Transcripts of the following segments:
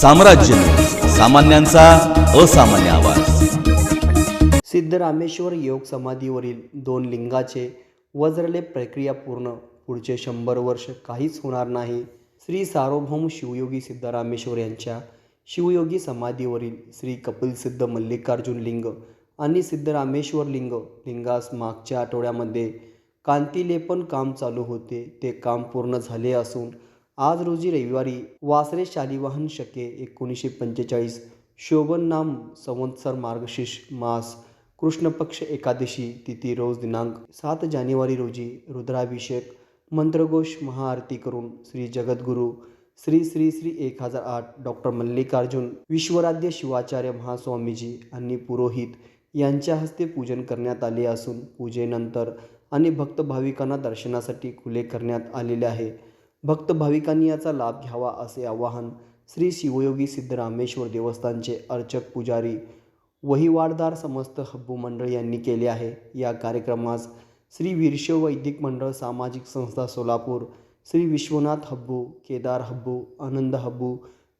साम्राज्य सामान्यांचा असामान्य आवाज. सिद्धरामेश्वर योग समाधीवरील दोन लिंगाचे वज्रलेप प्रक्रिया पूर्ण पुढचे शंभर वर्ष काहीच होणार नाही. श्री सार्वभौम शिवयोगी सिद्धरामेश्वर यांच्या शिवयोगी समाधीवरील श्री कपिल सिद्ध मल्लिकार्जुन लिंग आणि सिद्धरामेश्वर लिंग लिंगास मागच्या आठवड्यामध्ये कांतिलेपन काम चालू होते ते काम पूर्ण झाले असून आज रोजी रविवारी वासरे शालिवाहन शके एकोणीसशे पंचेचाळीस शोभन नाम संवत्सर मार्गशीर्ष मास कृष्णपक्ष एकादशी तिथी रोज दिनांक सात जानेवारी रोजी रुद्राभिषेक मंत्रघोष महाआरती करून श्री जगद्गुरू श्री श्री श्री एक हजार आठ डॉक्टर मल्लिकार्जुन विश्वराध्य शिवाचार्य महास्वामीजी आणि पुरोहित यांच्या हस्ते पूजन करण्यात आले असून पूजेनंतर आणि भक्त भाविकांना दर्शनासाठी खुले करण्यात आलेले आहे. भक्त भाविकांनी याचा लाभ घ्यावा असे आवाहन श्री शिवयोगी सिद्धरामेश्वर देवस्थानचे अर्चक पुजारी वहिवाडदार समस्त हब्बू मंडळ यांनी केले आहे. या कार्यक्रमास श्री वीरशैव वैदिक मंडळ सामाजिक संस्था सोलापूर श्री विश्वनाथ हब्बू केदार हब्बू आनंद हब्बू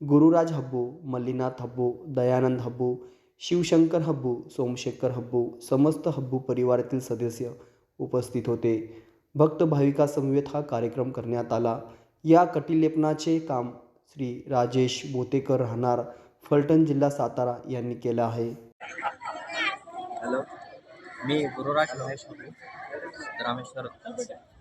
गुरुराज हब्बू मल्लीनाथ हब्बू दयानंद हब्बू शिवशंकर हब्बू सोमशेखर हब्बू समस्त हब्बू परिवारातील सदस्य उपस्थित होते. भक्त भाविका समवेत हा कार्यक्रम करण्यात आला. या कटिलेपनाचे काम श्री राजेश बोतेकर राहणार फलटण जिल्हा सातारा यांनी केलं आहे. हॅलो. मी गुरुराज महेश हब्बू सिद्धरामेश्वर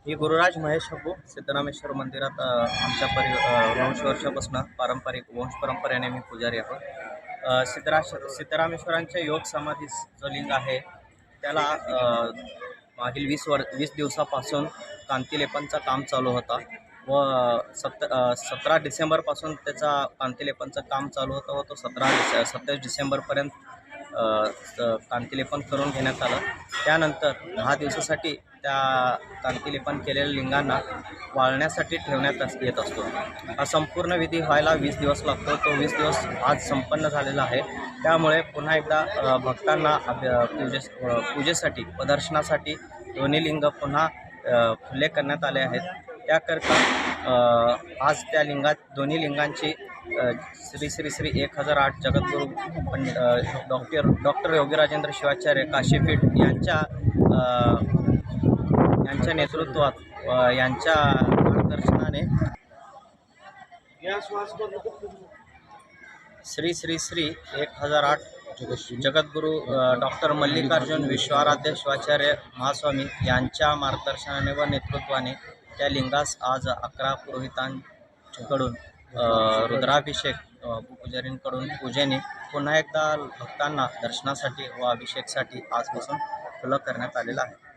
मी गुरुराज महेश हब्बू सिद्धरामेश्वर मंदिरात आमच्या परि वंश वर्षापासून पारंपरिक वंश परंपरेने मी पुजारी आहोत सिद्धरा सिद्धरामेश्वरांच्या योग समाधी जो लिंग आहे त्याला मागील वीस वर वीस दिवसापासून कांतिलेपनचं काम चालू होता. व सत सतरा डिसेंबरपासून त्याचा कांतिलेपनचं काम चालू होतं व तो सतरा डिसे सत्तावीस डिसेंबरपर्यंत स- कांतिलेपन करून घेण्यात आलं. त्यानंतर दहा दिवसासाठी त्या कांतिलेपन केलेल्या लिंगांना वाळण्यासाठी ठेवण्यात अस- येत असतो. हा संपूर्ण विधी व्हायला वीस दिवस लागतो. तो वीस दिवस आज संपन्न झालेला आहे. त्यामुळे पुन्हा एकदा भक्तांना पूजे पूजेसाठी प्रदर्शनासाठी दोन्ही लिंग पुन्हा अ, खुले करण्यात आले आहेत. त्याकरता अ, आज त्या लिंगात दोन्ही लिंगांची श्री श्री श्री एक हजार आठ जगद्गुरू पण डॉक्टर डॉक्टर योगीराजेंद्र शिवाचार्य काशीपीठ यांच्या यांच्या नेतृत्वात यांच्या मार्गदर्शनाने श्री श्री श्री एक हजार आठ जगद्गुरू. डॉक्टर मल्लिकार्जुन विश्वाराध्य शिवाचार्य महास्वामी यांच्या मार्गदर्शनाने व नेतृत्वाने त्या लिंगास आज अकरा पुरोहितांकडून रुद्राभिषेक पुजारींकडून पूजेने पुन्हा एकदा भक्तांना दर्शनासाठी व अभिषेकसाठी आजपासून खुलं करण्यात आलेलं आहे.